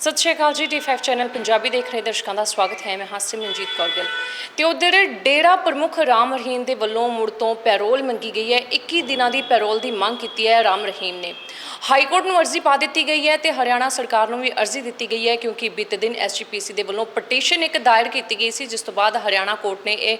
ਸਤਿ ਸ਼੍ਰੀ ਅਕਾਲ ਜੀ ਟੀ5 ਚੈਨਲ ਪੰਜਾਬੀ ਦੇਖ ਰਹੇ ਦਰਸ਼ਕਾਂ ਦਾ ਸਵਾਗਤ ਹੈ। ਮੈਂ ਹਾਂ ਸਿਮਰਨਜੀਤ ਕੌਰ ਗਿੱਲ। ਤੇ ਉਧਰ ਡੇਰਾ ਪ੍ਰਮੁੱਖ ਰਾਮ ਰਹੀਮ ਦੇ ਵੱਲੋਂ ਮੁੜ ਤੋਂ ਪੈਰੋਲ ਮੰਗੀ ਗਈ ਹੈ 21 ਦਿਨਾਂ ਦੀ ਪੈਰੋਲ ਦੀ ਮੰਗ ਕੀਤੀ ਹੈ ਰਾਮ ਰਹੀਮ ਨੇ। ਹਾਈ ਕੋਰਟ ਨੂੰ ਅਰਜ਼ੀ ਪਾ ਦਿੱਤੀ ਗਈ ਹੈ ਤੇ ਹਰਿਆਣਾ ਸਰਕਾਰ ਨੂੰ ਵੀ ਅਰਜ਼ੀ ਦਿੱਤੀ ਗਈ ਹੈ ਕਿਉਂਕਿ ਬੀਤੇ ਦਿਨ ਐਸਜੀਪੀਸੀ ਦੇ ਵੱਲੋਂ ਪਟੀਸ਼ਨ ਇੱਕ ਦਾਇਰ ਕੀਤੀ ਗਈ ਸੀ, ਜਿਸ ਤੋਂ ਬਾਅਦ ਹਰਿਆਣਾ ਕੋਰਟ ਨੇ ਇਹ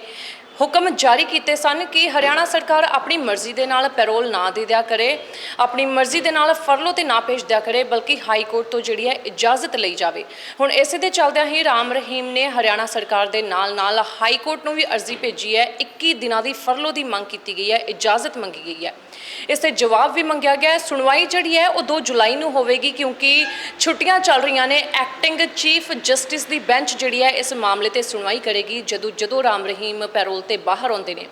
ਹੁਕਮ ਜਾਰੀ ਕੀਤੇ ਸਨ ਕਿ ਹਰਿਆਣਾ ਸਰਕਾਰ ਆਪਣੀ ਮਰਜ਼ੀ ਦੇ ਨਾਲ ਪੈਰੋਲ ਨਾ ਦੇ ਦਿਆ ਕਰੇ, ਆਪਣੀ ਮਰਜ਼ੀ ਦੇ ਨਾਲ ਫਰਲੋ ਤੇ ਨਾ ਭੇਜ ਦਿਆ ਕਰੇ, ਬਲਕਿ ਹਾਈ ਕੋਰਟ ਤੋਂ ਜਿਹੜੀ ਹੈ ਇਜਾਜ਼ਤ ਲਈ ਜਾਵੇ। ਹੁਣ ਇਸੇ ਦੇ ਚੱਲਦਿਆਂ ਹੀ ਰਾਮ ਰਹੀਮ ਨੇ ਹਰਿਆਣਾ ਸਰਕਾਰ ਦੇ ਨਾਲ ਨਾਲ ਹਾਈ ਕੋਰਟ ਨੂੰ ਵੀ ਅਰਜ਼ੀ ਭੇਜੀ ਹੈ। 21 ਦਿਨਾਂ ਦੀ ਫਰਲੋ ਦੀ ਮੰਗ ਕੀਤੀ ਗਈ ਹੈ, ਇਜਾਜ਼ਤ ਮੰਗੀ ਗਈ ਹੈ। ਇਸ ਤੇ ਜਵਾਬ ਵੀ ਮੰਗਿਆ ਗਿਆ ਹੈ। ਸੁਣਵਾਈ ਜਿਹੜੀ ਹੈ ਉਹ 2 ਜੁਲਾਈ ਨੂੰ ਹੋਵੇਗੀ ਕਿਉਂਕਿ ਛੁੱਟੀਆਂ ਚੱਲ ਰਹੀਆਂ ਨੇ। ਐਕਟਿੰਗ ਚੀਫ ਜਸਟਿਸ ਦੀ ਬੈਂਚ ਜਿਹੜੀ ਹੈ ਇਸ ਮਾਮਲੇ ਤੇ ਸੁਣਵਾਈ ਕਰੇਗੀ। ਜਦੋਂ ਜਦੋਂ ਰਾਮ ਰਹੀਮ ਪੈਰੋਲ ਤੇ ਬਾਹਰ ਆਉਂਦੇ ਨੇ,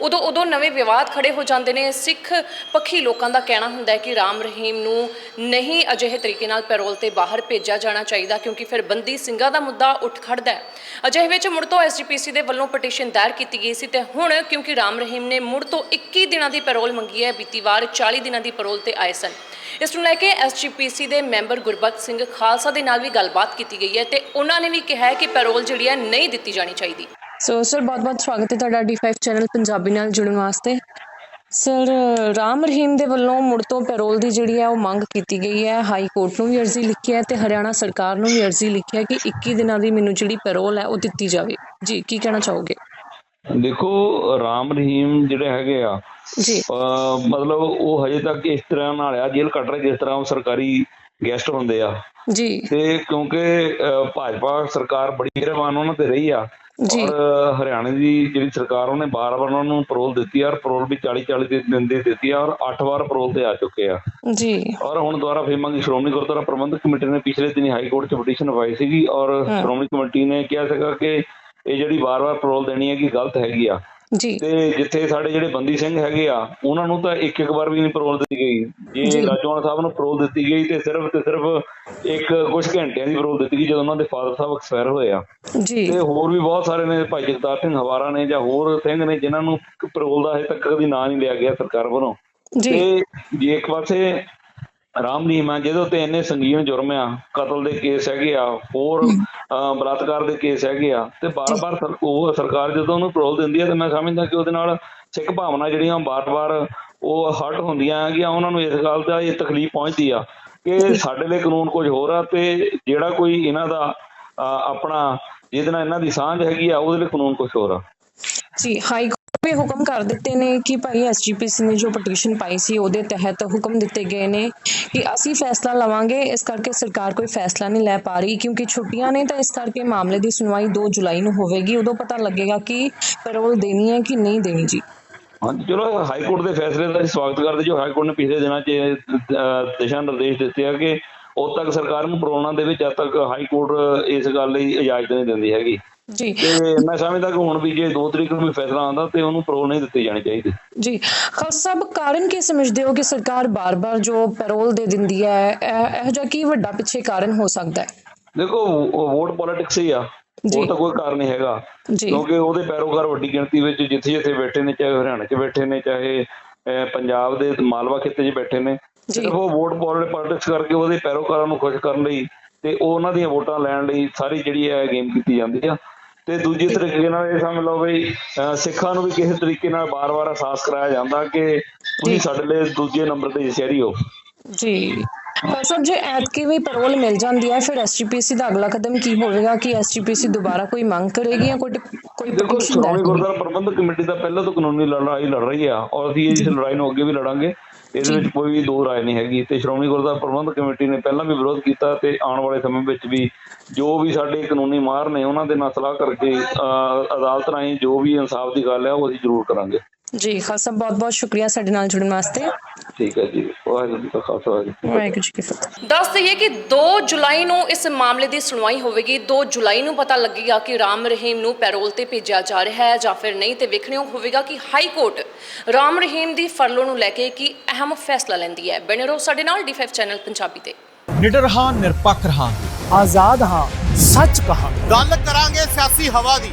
ਉਦੋਂ ਉਦੋਂ ਨਵੇਂ ਵਿਵਾਦ ਖੜੇ ਹੋ ਜਾਂਦੇ ਨੇ। ਸਿੱਖ ਪੱਖੀ ਲੋਕਾਂ ਦਾ ਕਹਿਣਾ ਹੁੰਦਾ ਹੈ ਕਿ ਰਾਮ ਰਹੀਮ ਨੂੰ ਨਹੀਂ ਅਜਿਹੇ ਤਰੀਕੇ ਨਾਲ ਪੈਰੋਲ ਤੇ ਬਾਹਰ ਭੇਜਿਆ ਜਾਣਾ ਚਾਹੀਦਾ ਕਿਉਂਕਿ ਫਿਰ ਬੰਦੀ ਸਿੰਘਾਂ ਦਾ ਮੁੱਦਾ ਉੱਠ ਖੜਦਾ ਹੈ। ਅਜਿਹੇ ਵਿੱਚ ਮੁੜ ਤੋਂ ਐਸਜੀਪੀਸੀ ਦੇ ਵੱਲੋਂ ਪਟੀਸ਼ਨ ਦਾਇਰ ਕੀਤੀ ਗਈ ਸੀ ਤੇ ਹੁਣ ਕਿਉਂਕਿ ਰਾਮ ਰਹੀਮ ਨੇ ਮੁੜ ਤੋਂ 21 ਦਿਨਾਂ ਦੀ ਪੈਰੋਲ ਮੰਗੀ ਹੈ ਬੀਤੀ ਵਾਰ 40 ਦਿਨਾਂ ਦੀ ਪੈਰੋਲ ਤੇ ਆਏ ਸਨ। ਇਸ ਨੂੰ ਲੈ ਕੇ ਐਸਜੀਪੀਸੀ ਦੇ ਮੈਂਬਰ ਗੁਰਬਖਸ਼ ਸਿੰਘ ਖਾਲਸਾ ਦੇ ਨਾਲ ਵੀ ਗੱਲਬਾਤ ਕੀਤੀ ਗਈ ਹੈ ਤੇ ਉਹਨਾਂ ਨੇ ਵੀ ਕਿਹਾ ਹੈ ਕਿ ਪੈਰੋਲ ਜਿਹੜੀ ਹੈ ਨਹੀਂ ਦਿੱਤੀ ਜਾਣੀ ਚਾਹੀਦੀ। ਸੋ ਸਰ ਬਹੁਤ-ਬਹੁਤ ਸਵਾਗਤ ਹੈ ਤੁਹਾਡਾ D5 ਚੈਨਲ ਪੰਜਾਬੀ ਨਾਲ ਜੁੜਨ ਵਾਸਤੇ। ਸਰ ਰਾਮ ਰਹੀਮ ਦੇ ਵੱਲੋਂ ਮੁੜ ਤੋਂ ਪੈਰੋਲ ਦੀ ਜਿਹੜੀ ਹੈ ਉਹ ਮੰਗ ਕੀਤੀ ਗਈ ਹੈ। ਹਾਈ ਕੋਰਟ ਨੂੰ ਵੀ ਅਰਜ਼ੀ ਲਿਖੀ ਹੈ ਤੇ ਹਰਿਆਣਾ ਸਰਕਾਰ ਨੂੰ ਵੀ ਅਰਜ਼ੀ ਲਿਖੀ ਹੈ ਕਿ 21 ਦਿਨਾਂ ਦੀ ਮੈਨੂੰ ਜਿਹੜੀ ਪੈਰੋਲ ਹੈ ਉਹ ਦਿੱਤੀ ਜਾਵੇ। ਜੀ, ਕੀ ਕਹਿਣਾ ਚਾਹੋਗੇ? ਦੇਖੋ ਰਾਮ ਰਹੀਮ ਜਿਹੜੇ ਹੈਗੇ ਆ ਜੀ। ਮਤਲਬ ਉਹ ਹਜੇ ਤੱਕ ਇਸ ਤਰ੍ਹਾਂ ਨਾਲ ਆ ਜੇਲ੍ਹ ਕੱਟ ਰਹੇ ਜਿਸ ਤਰ੍ਹਾਂ ਉਹ ਸਰਕਾਰੀ ਗੈਸਟ ਹੁੰਦੇ ਆ। ਜੀ। ਤੇ ਕਿਉਂਕਿ ਭਾਜਪਾ ਸਰਕਾਰ ਬੜੀ ਮਿਹਰਬਾਨ ਉਹਨਾਂ ਤੇ ਰਹੀ ਆ। ਜੀ। ਔਰ ਹਰਿਆਣੇ ਦੀ ਜਿਹੜੀ ਸਰਕਾਰ ਉਹਨੇ ਬਾਰ-ਬਾਰ ਉਹਨਾਂ ਨੂੰ ਪਰੋਲ ਦਿੱਤੀ ਔਰ ਪਰੋਲ ਵੀ 40-40 ਦੇ ਦਿਨ ਦੀ ਦਿੱਤੀ ਔਰ 8 ਵਾਰ ਪਰੋਲ ਤੇ ਆ ਚੁੱਕੇ ਆ। ਜੀ। ਔਰ ਹੁਣ ਦੁਬਾਰਾ ਫੇਰ ਮੰਗੀ ਸ਼੍ਰੋਮਣੀ ਗੁਰਦੁਆਰਾ ਪ੍ਰਬੰਧਕ ਕਮੇਟੀ ਨੇ ਪਿਛਲੇ ਦਿਨੀ ਹਾਈ ਕੋਰਟ 'ਚ ਪਟੀਸ਼ਨ ਪਾਈ ਸੀਗੀ ਔਰ ਸ਼੍ਰੋਮਣੀ ਕਮੇਟੀ ਨੇ ਕਿਹਾ ਸੀਗਾ ਕਿ ਇਹ ਜਿਹੜੀ ਵਾਰ-ਵਾਰ ਪਰੋਲ ਦੇਣੀ ਹੈ ਕਿ ਗਲਤ ਹੈਗੀ ਆ। ਜੀ। ਤੇ ਜਿੱਥੇ ਸਾਡੇ ਜਿਹੜੇ ਬੰਦੀ ਸਿੰਘ ਹੈਗੇ ਆ ਉਹਨਾਂ ਨੂੰ ਤਾਂ ਇੱਕ ਇੱਕ ਵਾਰ ਵੀ ਨਹੀਂ ਪਰੋਲ ਦਿੱਤੀ ਗਈ। ਜੇ ਰਾਜੋਆਣਾ ਸਾਹਿਬ ਨੂੰ ਪਰੋਲ ਦਿੱਤੀ ਗਈ ਤੇ ਸਿਰਫ ਤੇ ਸਿਰਫ ਇੱਕ ਕੁਝ ਘੰਟਿਆਂ ਦੀ ਪਰੋਲ ਦਿੱਤੀ ਗਈ ਜਦੋਂ ਉਹਨਾਂ ਦੇ ਫਾਦਰ ਸਾਹਿਬ ਐਕਸਪਾਇਰ ਹੋਏ ਆ। ਜੀ। ਤੇ ਹੋਰ ਵੀ ਬਹੁਤ ਸਾਰੇ ਨੇ ਭਾਈ ਜਗਤਾਰ ਸਿੰਘ ਹਵਾਰਾ ਨੇ ਜਾਂ ਹੋਰ ਸਿੰਘ ਨੇ ਜਿਨ੍ਹਾਂ ਨੂੰ ਪਰੋਲ ਦਾ ਹਜੇ ਤੱਕ ਕਦੀ ਨਾਂ ਨਹੀਂ ਲਿਆ ਗਿਆ ਸਰਕਾਰ ਵੱਲੋਂ। ਜੀ। ਤੇ ਜੇ ਇੱਕ ਪਾਸੇ ਰਾਮ ਰਹੀਮ ਆ ਜਿਹਦੇ ਉੱਤੇ ਇੰਨੇ ਸੰਗੀਨ ਜੁਰਮ ਆ ਕਤਲ ਦੇ ਕੇਸ ਹੈਗੇ ਆ ਹੋਰ ਬਲਾਤਕਾਰ ਦੇ ਕੇਸ ਹੈਗੇ ਆ ਤੇ ਬਾਰ-ਬਾਰ ਉਹ ਸਰਕਾਰ ਜਦੋਂ ਉਹਨੂੰ ਪਰੋਲ ਦਿੰਦੀ ਹੈ ਤੇ ਮੈਂ ਸਮਝਦਾ ਕਿ ਉਹਦੇ ਨਾਲ ਸਿੱਖ ਭਾਵਨਾ ਜਿਹੜੀਆਂ ਬਾਰ-ਬਾਰ ਉਹ ਹਰਟ ਹੁੰਦੀਆਂ ਹੈਗੀਆਂ ਉਹਨਾਂ ਨੂੰ ਇਸ ਗੱਲ ਦਾ ਇਹ ਤਕਲੀਫ ਪਹੁੰਚਦੀ ਆ ਕਿ ਸਾਡੇ ਲਈ ਕਾਨੂੰਨ ਕੁਝ ਹੋਰ ਆ ਤੇ ਜਿਹੜਾ ਕੋਈ ਇਹਨਾਂ ਦਾ ਆਪਣਾ ਜਿਹਦੇ ਨਾਲ ਇਹਨਾਂ ਦੀ ਸਾਂਝ ਹੈਗੀ ਆ ਉਹਦੇ ਲਈ ਕਾਨੂੰਨ ਕੁਝ ਹੋਰ ਆ। ਜੀ ਹਾਈ ਵੀ ਹੁਕਮ ਕਰ ਦਿੱਤੇ ਨੇ ਕਿ ਭਾਈ ਐਸਜੀਪੀਸੀ ਨੇ ਜੋ ਪਟੀਸ਼ਨ ਪਾਈ ਸੀ, ਉਹਦੇ ਤਹਿਤ ਹੁਕਮ ਦਿੱਤੇ ਗਏ ਨੇ ਕਿ ਅਸੀਂ ਫੈਸਲਾ ਲਵਾਂਗੇ। ਇਸ ਕਰਕੇ ਸਰਕਾਰ ਕੋਈ ਫੈਸਲਾ ਨਹੀਂ ਲੈ ਪਾ ਰਹੀ, ਕਿਉਂਕਿ ਛੁੱਟੀਆਂ ਨੇ ਤਾਂ ਇਸ ਕਰਕੇ ਮਾਮਲੇ ਦੀ ਸੁਣਵਾਈ 2 ਜੁਲਾਈ ਨੂੰ ਹੋਵੇਗੀ। ਉਦੋਂ ਪਤਾ ਲੱਗੇਗਾ ਕਿ ਪੈਰੋਲ ਦੇਣੀ ਹੈ ਕਿ ਨਹੀਂ ਦੇਣੀ ਜੀ। ਹਾਂਜੀ, ਚਲੋ ਹਾਈ ਕੋਰਟ ਦੇ ਫੈਸਲੇ ਦਾ ਸਵਾਗਤ ਕਰਦੇ। ਜੋ ਹਾਈ ਕੋਰਟ ਨੇ ਪਿਛਲੇ ਦਿਨਾਂ 'ਚ ਦਿਸ਼ਾ ਨਿਰਦੇਸ਼ ਦਿੱਤੇ ਆ ਕਿ ਉਦ ਤੱਕ ਸਰਕਾਰ ਨੂੰ ਪਰੋਣਾ ਦੇ ਵਿੱਚ ਜਦ ਤੱਕ ਹਾਈ ਕੋਰਟ ਇਸ ਗੱਲ ਲਈ ਇਜਾਜ਼ਤ ਨਹੀਂ ਦਿੰਦੀ ਹੈਗੀ। ਜੀ। ਤੇ ਮੈਂ ਸਮਝਦਾ ਕਿ ਹੁਣ ਵੀ ਜੇ 2 ਤਰੀਕ ਨੂੰ ਵੀ ਫੈਸਲਾ ਆਉਂਦਾ ਤੇ ਉਹਨੂੰ ਪਰੋ ਨਹੀਂ ਦਿੱਤੀ ਜਾਣੀ ਚਾਹੀਦੀ। ਜੀ ਖਾਲਸਾ ਸਾਹਿਬ ਕਾਰਨ ਕੀ ਸਮਝਦੇ ਹੋ ਕਿ ਸਰਕਾਰ ਬਾਰ-ਬਾਰ ਜੋ ਪੈਰੋਲ ਦੇ ਦਿੰਦੀ ਹੈ ਇਹ ਜਿਹਾ ਕੀ ਵੱਡਾ ਪਿੱਛੇ ਕਾਰਨ ਹੋ ਸਕਦਾ ਹੈ? ਦੇਖੋ ਵੋਟ ਪੋਲਿਟਿਕਸ ਹੀ ਆ। ਉਹ ਤਾਂ ਕੋਈ ਕਾਰਨ ਨਹੀਂ ਹੈਗਾ। ਕਿਉਂਕਿ ਉਹਦੇ ਪੈਰੋਕਾਰ ਵੱਡੀ ਗਿਣਤੀ ਵਿੱਚ ਜਿੱਥੇ ਜਿੱਥੇ ਬੈਠੇ ਨੇ ਚਾਹੇ ਹਰਿਆਣਾ 'ਚ ਬੈਠੇ ਨੇ ਚਾਹੇ ਪੰਜਾਬ ਦੇ ਮਾਲਵਾ ਖਿੱਤੇ 'ਚ ਬੈਠੇ ਨੇ। ਸਿਰਫ ਉਹ ਵੋਟ ਪੋਲਿਟਿਕਸ ਕਰਕੇ ਉਹਦੇ ਪੈਰੋਕਾਰਾਂ ਨੂੰ ਖੁਸ਼ ਕਰਨ ਲਈ ਤੇ ਉਹ ਉਹਨਾਂ ਦੀਆਂ ਵੋਟਾਂ ਲੈਣ ਲਈ ਸਾਰੀ ਜਿਹੜੀ ਹੈ ਗੇਮ ਕੀਤੀ ਜਾਂਦੀ ਆ। ਤੇ ਦੂਜੇ ਤਰੀਕੇ ਨਾਲ ਇਹ ਸਮਝ ਲਓ ਵੀ ਸਿੱਖਾਂ ਨੂੰ ਵੀ ਕਿਸੇ ਤਰੀਕੇ ਨਾਲ ਬਾਰ-ਬਾਰ ਅਹਿਸਾਸ ਕਰਾਇਆ ਜਾਂਦਾ ਕਿ ਤੁਸੀਂ ਸਾਡੇ ਲਈ ਦੂਜੇ ਨੰਬਰ ਤੇ ਸ਼ਹਿਰੀ ਹੋ। ਜੀ। ਸਰ ਜੇ ਐਤਕੀ ਵੀ ਪੈਰੋਲ ਮਿਲ ਜਾਂਦੀ ਹੈ ਫਿਰ ਐਸਜੀਪੀਸੀ ਦਾ ਅਗਲਾ ਕਦਮ ਕੀ ਹੋਵੇਗਾ ਕਿ ਐਸਜੀਪੀਸੀ ਦੁਬਾਰਾ ਕੋਈ ਮੰਗ ਕਰੇਗੀ ਜਾਂ ਕੋਈ ਕੋਈ ਦੇਖੋ ਸ਼੍ਰੋਮਣੀ ਗੁਰਦੁਆਰਾ ਪ੍ਰਬੰਧਕ ਕਮੇਟੀ ਤਾਂ ਪਹਿਲਾਂ ਤੋਂ ਕਾਨੂੰਨੀ ਲੜਾਈ ਲੜ ਰਹੀ ਆ ਔਰ ਅਸੀਂ ਇਸ ਲੜਾਈ ਨੂੰ ਅੱਗੇ ਵੀ ਲੜਾਂਗੇ। ਇਹਦੇ ਵਿੱਚ ਕੋਈ ਵੀ ਦੋ ਰਾਏ ਨਹੀਂ ਹੈਗੀ ਤੇ ਸ਼੍ਰੋਮਣੀ ਗੁਰਦੁਆਰਾ ਪ੍ਰਬੰਧਕ ਕਮੇਟੀ ਨੇ ਪਹਿਲਾਂ ਵੀ ਵਿਰੋਧ ਕੀਤਾ ਤੇ ਆਉਣ ਵਾਲੇ ਸਮੇਂ ਵਿੱਚ ਵੀ ਜੋ ਵੀ ਸਾਡੇ ਕਾਨੂੰਨੀ ਮਾਹਰ ਨੇ ਉਹਨਾਂ ਦੇ ਨਾਲ ਸਲਾਹ ਕਰਕੇ ਅਦਾਲਤ ਰਾਹੀਂ ਜੋ ਵੀ ਇਨਸਾਫ ਦੀ ਗੱਲ ਹੈ ਉਹ ਅਸੀਂ ਜ਼ਰੂਰ ਕਰਾਂਗੇ। ਜੀ ਖਾਲਸਾ ਬਹੁਤ ਬਹੁਤ ਸ਼ੁਕਰੀਆ ਸਾਡੇ ਨਾਲ ਜੁੜਨ ਵਾਸਤੇ। ਠੀਕ ਹੈ ਜੀ। ਵਾਹਿਗੁਰੂ ਜੀ ਕਾ ਖਾਲਸਾ ਵਾਹਿਗੁਰੂ ਜੀ ਕੀ ਫਤਿਹ। ਦੱਸ ਦਈਏ ਕਿ 2 ਜੁਲਾਈ ਨੂੰ ਇਸ ਮਾਮਲੇ ਦੀ ਸੁਣਵਾਈ ਹੋਵੇਗੀ। 2 ਜੁਲਾਈ ਨੂੰ ਪਤਾ ਲੱਗੇਗਾ ਕਿ ਰਾਮ ਰਹੀਮ ਨੂੰ ਪੈਰੋਲ ਤੇ ਭੇਜਿਆ ਜਾ ਰਿਹਾ ਹੈ ਜਾਂ ਫਿਰ ਨਹੀਂ ਤੇ ਵੇਖਣਿਓ ਹੋਵੇਗਾ ਕਿ ਹਾਈ ਕੋਰਟ ਰਾਮ ਰਹੀਮ ਦੀ ਫਰਲੋ ਨੂੰ ਲੈ ਕੇ ਕੀ ਅਹਿਮ ਫੈਸਲਾ ਲੈਂਦੀ ਹੈ। ਬਣੇ ਰਹੋ ਸਾਡੇ ਨਾਲ D5 ਚੈਨਲ ਪੰਜਾਬੀ ਤੇ। ਨਿਡਰ ਹਾਂ ਨਿਰਪੱਖ ਰਹਾਂਗੇ। ਆਜ਼ਾਦ ਹਾਂ ਸੱਚ ਕਹਾ ਗੱਲ ਕਰਾਂਗੇ ਸਿਆਸੀ ਹਵਾ ਦੀ।